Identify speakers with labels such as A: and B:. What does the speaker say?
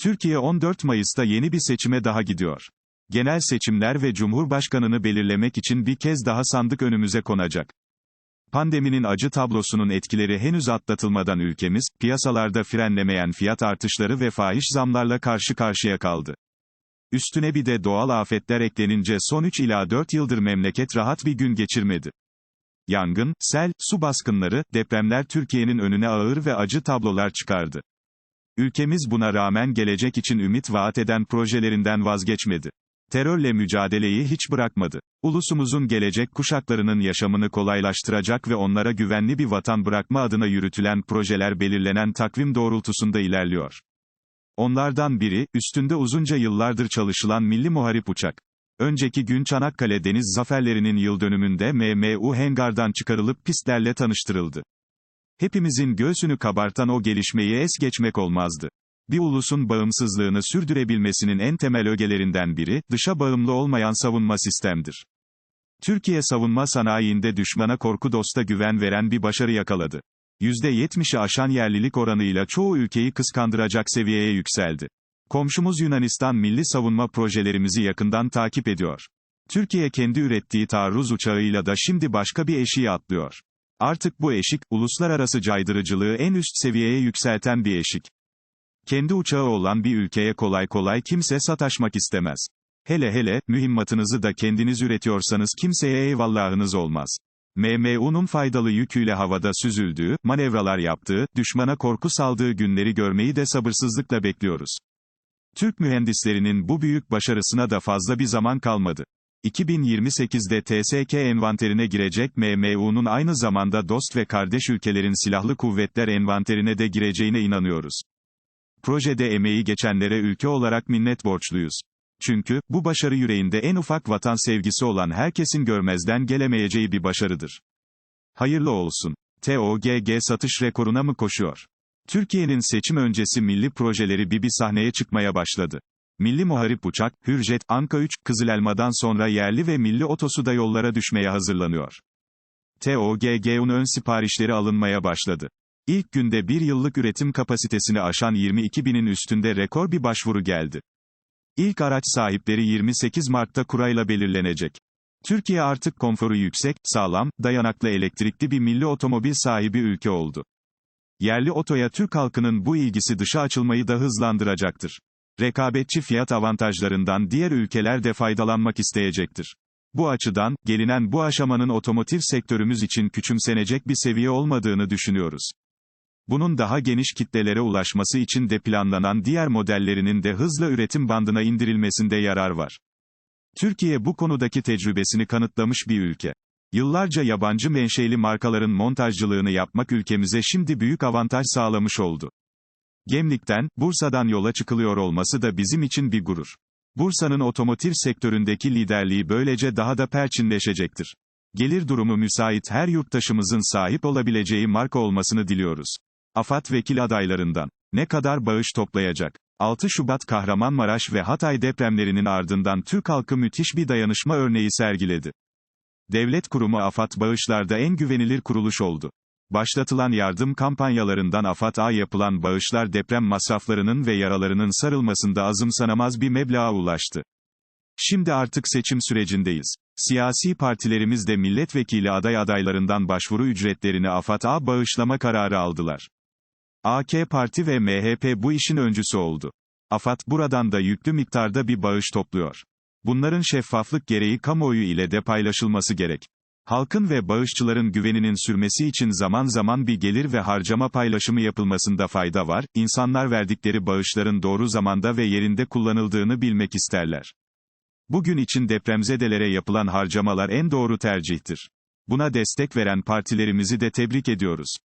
A: Türkiye 14 Mayıs'ta yeni bir seçime daha gidiyor. Genel seçimler ve Cumhurbaşkanını belirlemek için bir kez daha sandık önümüze konacak. Pandeminin acı tablosunun etkileri henüz atlatılmadan ülkemiz, piyasalarda frenlemeyen fiyat artışları ve fahiş zamlarla karşı karşıya kaldı. Üstüne bir de doğal afetler eklenince son 3 ila 4 yıldır memleket rahat bir gün geçirmedi. Yangın, sel, su baskınları, depremler Türkiye'nin önüne ağır ve acı tablolar çıkardı. Ülkemiz buna rağmen gelecek için ümit vaat eden projelerinden vazgeçmedi. Terörle mücadeleyi hiç bırakmadı. Ulusumuzun gelecek kuşaklarının yaşamını kolaylaştıracak ve onlara güvenli bir vatan bırakma adına yürütülen projeler belirlenen takvim doğrultusunda ilerliyor. Onlardan biri, üstünde uzunca yıllardır çalışılan Milli Muharip Uçak. Önceki gün Çanakkale Deniz Zaferlerinin yıl dönümünde MMU Hengar'dan çıkarılıp pistlerle tanıştırıldı. Hepimizin göğsünü kabartan o gelişmeyi es geçmek olmazdı. Bir ulusun bağımsızlığını sürdürebilmesinin en temel ögelerinden biri, dışa bağımlı olmayan savunma sistemdir. Türkiye savunma sanayiinde düşmana korku dosta güven veren bir başarı yakaladı. %70'i aşan yerlilik oranıyla çoğu ülkeyi kıskandıracak seviyeye yükseldi. Komşumuz Yunanistan milli savunma projelerimizi yakından takip ediyor. Türkiye kendi ürettiği taarruz uçağıyla da şimdi başka bir eşiği atlıyor. Artık bu eşik, uluslararası caydırıcılığı en üst seviyeye yükselten bir eşik. Kendi uçağı olan bir ülkeye kolay kolay kimse sataşmak istemez. Hele hele, mühimmatınızı da kendiniz üretiyorsanız kimseye eyvallahınız olmaz. MMU'nun faydalı yüküyle havada süzüldüğü, manevralar yaptığı, düşmana korku saldığı günleri görmeyi de sabırsızlıkla bekliyoruz. Türk mühendislerinin bu büyük başarısına da fazla bir zaman kalmadı. 2028'de TSK envanterine girecek MMU'nun aynı zamanda dost ve kardeş ülkelerin silahlı kuvvetler envanterine de gireceğine inanıyoruz. Projede emeği geçenlere ülke olarak minnet borçluyuz. Çünkü, bu başarı yüreğinde en ufak vatan sevgisi olan herkesin görmezden gelemeyeceği bir başarıdır. Hayırlı olsun. TOGG satış rekoruna mı koşuyor? Türkiye'nin seçim öncesi milli projeleri bir bir sahneye çıkmaya başladı. Milli Muharip Uçak, Hürjet, Anka 3, Kızılelma'dan sonra yerli ve milli otosu da yollara düşmeye hazırlanıyor. TOGG'un ön siparişleri alınmaya başladı. İlk günde bir yıllık üretim kapasitesini aşan 22 binin üstünde rekor bir başvuru geldi. İlk araç sahipleri 28 Mart'ta kurayla belirlenecek. Türkiye artık konforu yüksek, sağlam, dayanaklı elektrikli bir milli otomobil sahibi ülke oldu. Yerli otoya Türk halkının bu ilgisi dışa açılmayı da hızlandıracaktır. Rekabetçi fiyat avantajlarından diğer ülkeler de faydalanmak isteyecektir. Bu açıdan, gelinen bu aşamanın otomotiv sektörümüz için küçümsenecek bir seviye olmadığını düşünüyoruz. Bunun daha geniş kitlelere ulaşması için de planlanan diğer modellerinin de hızla üretim bandına indirilmesinde yarar var. Türkiye bu konudaki tecrübesini kanıtlamış bir ülke. Yıllarca yabancı menşeli markaların montajcılığını yapmak ülkemize şimdi büyük avantaj sağlamış oldu. Gemlik'ten, Bursa'dan yola çıkılıyor olması da bizim için bir gurur. Bursa'nın otomotiv sektöründeki liderliği böylece daha da perçinleşecektir. Gelir durumu müsait her yurttaşımızın sahip olabileceği marka olmasını diliyoruz. AFAD vekil adaylarından ne kadar bağış toplayacak? 6 Şubat Kahramanmaraş ve Hatay depremlerinin ardından Türk halkı müthiş bir dayanışma örneği sergiledi. Devlet kurumu AFAD bağışlarda en güvenilir kuruluş oldu. Başlatılan yardım kampanyalarından AFAD'a yapılan bağışlar deprem masraflarının ve yaralarının sarılmasında azımsanamaz bir meblağa ulaştı. Şimdi artık seçim sürecindeyiz. Siyasi partilerimiz de milletvekili aday adaylarından başvuru ücretlerini AFAD'a bağışlama kararı aldılar. AK Parti ve MHP bu işin öncüsü oldu. AFAD buradan da yüklü miktarda bir bağış topluyor. Bunların şeffaflık gereği kamuoyu ile de paylaşılması gerek. Halkın ve bağışçıların güveninin sürmesi için zaman zaman bir gelir ve harcama paylaşımı yapılmasında fayda var, insanlar verdikleri bağışların doğru zamanda ve yerinde kullanıldığını bilmek isterler. Bugün için depremzedelere yapılan harcamalar en doğru tercihtir. Buna destek veren partilerimizi de tebrik ediyoruz.